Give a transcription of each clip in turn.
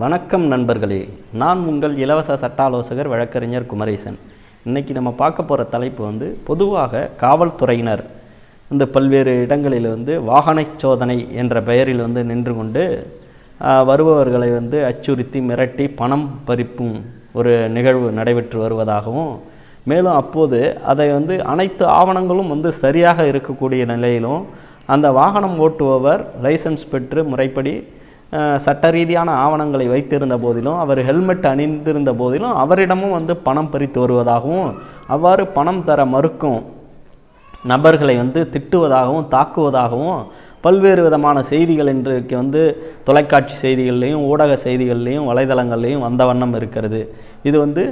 வணக்கம் நண்பர்களே. நான் உங்கள் இலவச சட்ட ஆலோசகர் வழக்கறிஞர் குமரேசன். இன்றைக்கி நம்ம பார்க்க போகிற தலைப்பு வந்து பொதுவாக காவல்துறையினர். இந்த பல்வேறு இடங்களில் வந்து வாகன சோதனை என்ற பெயரில் வந்து நின்று கொண்டு வருபவர்களை வந்து அச்சுறுத்தி மிரட்டி பணம் பறிப்பும் ஒரு நிகழ்வு நடைபெற்று வருவதாகவும் மேலும் அப்போது அதை வந்து அனைத்து ஆவணங்களும் வந்து சரியாக இருக்கக்கூடிய நிலையிலும் அந்த வாகனம் ஓட்டுபவர் லைசன்ஸ் பெற்று முறைப்படி சட்ட ரீதியான ஆவணங்களை வைத்திருந்த போதிலும் அவர் ஹெல்மெட் அணிந்திருந்த போதிலும் அவரிடமும் வந்து பணம் பறித்து வருவதாகவும் அவ்வாறு பணம் தர மறுக்கும் நபர்களை வந்து திட்டுவதாகவும் தாக்குவதாகவும் பல்வேறு விதமான செய்திகள் இன்றைக்கு வந்து தொலைக்காட்சி செய்திகள்லேயும் ஊடக செய்திகள்லேயும் வலைதளங்கள்லையும் வந்த வண்ணம் இருக்கிறது. இது வந்து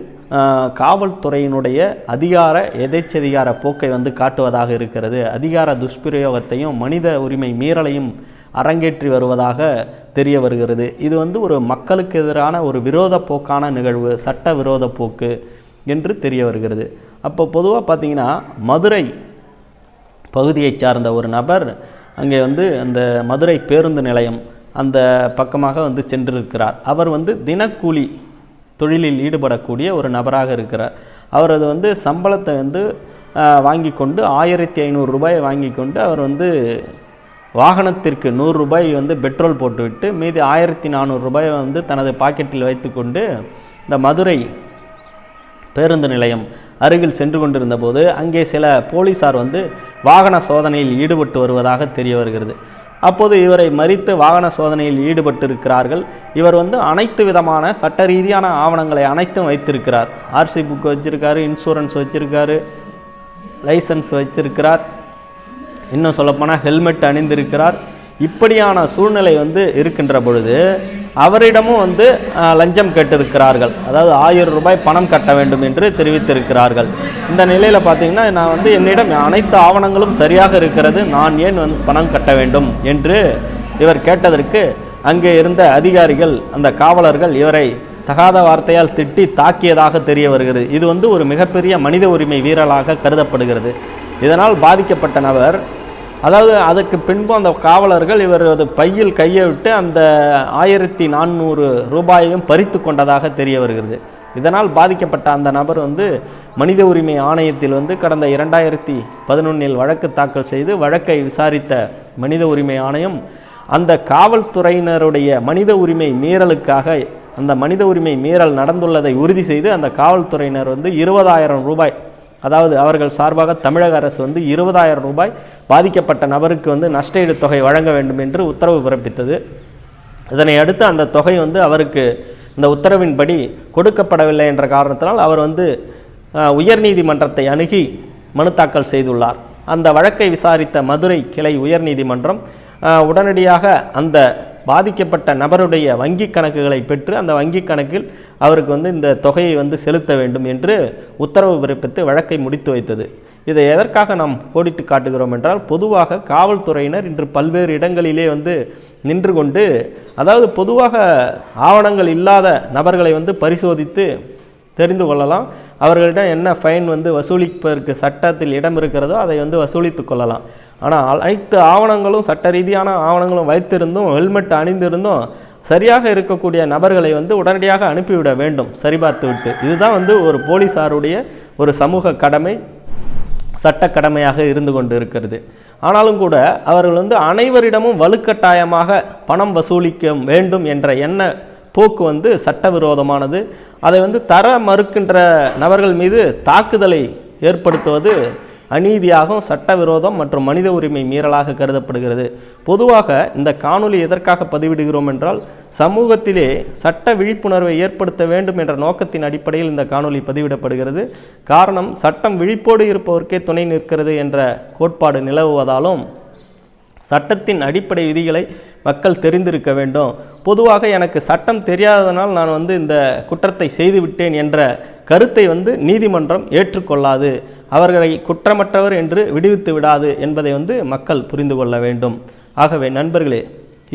காவல்துறையினுடைய அதிகார எதேச்சதிகார போக்கை வந்து காட்டுவதாக இருக்கிறது. அதிகார துஷ்பிரயோகத்தையும் மனித உரிமை மீறலையும் அரங்கேற்றி வருவதாக தெரிய வருகிறது. இது வந்து ஒரு மக்களுக்கு எதிரான ஒரு விரோத போக்கான நிகழ்வு சட்ட விரோத போக்கு என்று தெரிய வருகிறது. அப்போ பொதுவாக பார்த்தீங்கன்னா மதுரை பகுதியை சார்ந்த ஒரு நபர் அங்கே வந்து அந்த மதுரை பேருந்து நிலையம் அந்த பக்கமாக வந்து சென்றிருக்கிறார். அவர் வந்து தினக்கூலி தொழிலில் ஈடுபடக்கூடிய ஒரு நபராக இருக்கிறார். அவரது வந்து சம்பளத்தை வந்து வாங்கி கொண்டு ஆயிரத்தி ஐநூறு ரூபாயை வாங்கி கொண்டு அவர் வந்து வாகனத்திற்கு நூறு ரூபாய் வந்து பெட்ரோல் போட்டுவிட்டு மீதி ஆயிரத்தி நானூறு ரூபாயை வந்து தனது பாக்கெட்டில் வைத்துக்கொண்டு இந்த மதுரை பேருந்து நிலையம் அருகில் சென்று கொண்டிருந்த போது அங்கே சில போலீசார் வந்து வாகன சோதனையில் ஈடுபட்டு வருவதாக தெரிய வருகிறது. அப்போது இவரை மறித்து வாகன சோதனையில் ஈடுபட்டிருக்கிறார்கள். இவர் வந்து அனைத்து விதமான சட்ட ரீதியான ஆவணங்களை அனைத்தும் வைத்திருக்கிறார். ஆர்சி புக் வச்சிருக்காரு இன்சூரன்ஸ் வச்சிருக்காரு லைசன்ஸ் வச்சிருக்கிறார். இன்னும் சொல்லப்போனால் ஹெல்மெட் அணிந்திருக்கிறார். இப்படியான சூழ்நிலை வந்து இருக்கின்ற பொழுது அவரிடமும் வந்து லஞ்சம் கேட்டிருக்கிறார்கள். அதாவது ஆயிரம் ரூபாய் பணம் கட்ட வேண்டும் என்று தெரிவித்திருக்கிறார்கள். இந்த நிலையில் பார்த்தீங்கன்னா நான் வந்து என்னிடம் அனைத்து ஆவணங்களும் சரியாக இருக்கிறது. நான் ஏன் வந்து பணம் கட்ட வேண்டும் என்று இவர் கேட்டதற்கு அங்கே இருந்த அதிகாரிகள் அந்த காவலர்கள் இவரை தகாத வார்த்தையால் திட்டி தாக்கியதாக தெரிய வருகிறது. இது வந்து ஒரு மிகப்பெரிய மனித உரிமை வீரலாக கருதப்படுகிறது. இதனால் பாதிக்கப்பட்ட நபர் அதாவது அதற்கு பின்பு அந்த காவலர்கள் இவரது பையில் கையை விட்டு அந்த ஆயிரத்தி நானூறு ரூபாயையும் பறித்து கொண்டதாக தெரிய வருகிறது. இதனால் பாதிக்கப்பட்ட அந்த நபர் வந்து மனித உரிமை ஆணையத்தில் வந்து கடந்த இரண்டாயிரத்தி பதினொன்றில் வழக்கு தாக்கல் செய்து வழக்கை விசாரித்த மனித உரிமை ஆணையம் அந்த காவல்துறையினருடைய மனித உரிமை மீறலுக்காக அந்த மனித உரிமை மீறல் நடந்துள்ளதை உறுதி செய்து அந்த காவல்துறையினர் வந்து இருபதாயிரம் ரூபாய் அதாவது அவர்கள் சார்பாக தமிழக அரசு வந்து இருபதாயிரம் ரூபாய் பாதிக்கப்பட்ட நபருக்கு வந்து நஷ்டஈடு தொகை வழங்க வேண்டும் என்று உத்தரவு பிறப்பித்தது. இதனை அடுத்து அந்த தொகை வந்து அவருக்கு இந்த உத்தரவின்படி கொடுக்கப்படவில்லை என்ற காரணத்தினால் அவர் வந்து உயர்நீதிமன்றத்தை அணுகி மனு தாக்கல் செய்துள்ளார். அந்த வழக்கை விசாரித்த மதுரை கிளை உயர்நீதிமன்றம் உடனடியாக அந்த பாதிக்கப்பட்ட நபருடைய வங்கி கணக்குகளை பெற்று அந்த வங்கி கணக்கில் அவருக்கு வந்து இந்த தொகையை வந்து செலுத்த வேண்டும் என்று உத்தரவு பிறப்பித்து வழக்கை முடித்து வைத்தது. இதை எதற்காக நாம் கோடிட்டு காட்டுகிறோம் என்றால் பொதுவாக காவல்துறையினர் இன்று பல்வேறு இடங்களிலே வந்து நின்று கொண்டு அதாவது பொதுவாக ஆவணங்கள் இல்லாத நபர்களை வந்து பரிசோதித்து தெரிந்து கொள்ளலாம். அவர்களிடம் என்ன ஃபைன் வந்து வசூலிப்பதற்கு சட்டத்தில் இடம் இருக்கிறதோ அதை வந்து வசூலித்து கொள்ளலாம். ஆனால் அனைத்து ஆவணங்களும் சட்ட ரீதியான ஆவணங்களும் வைத்திருந்தும் ஹெல்மெட் அணிந்திருந்தும் சரியாக இருக்கக்கூடிய நபர்களை வந்து உடனடியாக அனுப்பிவிட வேண்டும். சரிபார்த்து விட்டு இதுதான் வந்து ஒரு போலீஸாருடைய ஒரு சமூக கடமை சட்ட கடமையாக இருந்து கொண்டு இருக்கிறது ஆனாலும் கூட அவர்கள் வந்து அனைவரிடமும் வலுக்கட்டாயமாக பணம் வசூலிக்க வேண்டும் என்ற எண்ண போக்கு வந்து சட்டவிரோதமானது. அதை வந்து தர மறுக்கின்ற நபர்கள் மீது தாக்குதலை ஏற்படுத்துவது அநீதியாகவும் சட்டவிரோதம் மற்றும் மனித உரிமை மீறலாக கருதப்படுகிறது. பொதுவாக இந்த காணொலி எதற்காக பதிவிடுகிறோம் என்றால் சமூகத்திலே சட்ட விழிப்புணர்வை ஏற்படுத்த வேண்டும் என்ற நோக்கத்தின் அடிப்படையில் இந்த காணொலி பதிவிடப்படுகிறது. காரணம் சட்டம் விழிப்போடு இருப்பவர்க்கே துணை நிற்கிறது என்ற கோட்பாடு நிலவுவதாலும் சட்டத்தின் அடிப்படை விதிகளை மக்கள் தெரிந்திருக்க வேண்டும். பொதுவாக எனக்கு சட்டம் தெரியாததனால் நான் வந்து இந்த குற்றத்தை செய்துவிட்டேன் என்ற கருத்தை வந்து நீதிமன்றம் ஏற்றுக்கொள்ளாது. அவர்களை குற்றமற்றவர் என்று விடுவித்து விடாது என்பதை வந்து மக்கள் புரிந்து கொள்ள வேண்டும். ஆகவே நண்பர்களே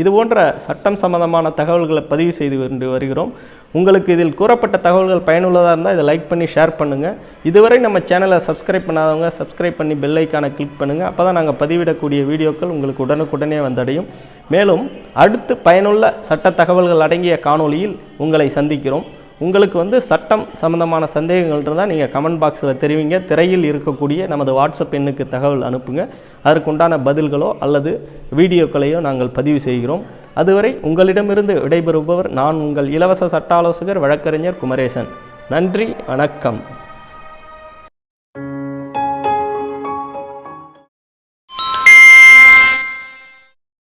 இது போன்ற சட்டம் சம்பந்தமான தகவல்களை பதிவு செய்து கொண்டு வருகிறோம். உங்களுக்கு இதில் கூறப்பட்ட தகவல்கள் பயனுள்ளதாக இருந்தால் இதை லைக் பண்ணி ஷேர் பண்ணுங்கள் இதுவரை நம்ம சேனலை சப்ஸ்கிரைப் பண்ணாதவங்க சப்ஸ்கிரைப் பண்ணி பெல் ஐக்கானை கிளிக் பண்ணுங்கள் அப்போ தான் நாங்கள் பதிவிடக்கூடிய வீடியோக்கள் உங்களுக்கு உடனுக்குடனே வந்தடையும். மேலும் அடுத்து பயனுள்ள சட்ட தகவல்கள் அடங்கிய காணொளியில் உங்களை சந்திக்கிறோம். உங்களுக்கு வந்து சட்டம் சம்பந்தமான சந்தேகங்கள் இருந்தால் நீங்கள் கமெண்ட் பாக்ஸில் தெரிவிங்க. திரையில் இருக்கக்கூடிய நமது வாட்ஸ்அப் எண்ணுக்கு தகவல் அனுப்புங்க. அதற்குண்டான பதில்களோ அல்லது வீடியோக்களையோ நாங்கள் பதிவு செய்கிறோம். அதுவரை உங்களிடமிருந்து விடைபெறுபவர் நான் உங்கள் இலவச சட்ட ஆலோசகர் வழக்கறிஞர் குமரேசன். நன்றி வணக்கம்.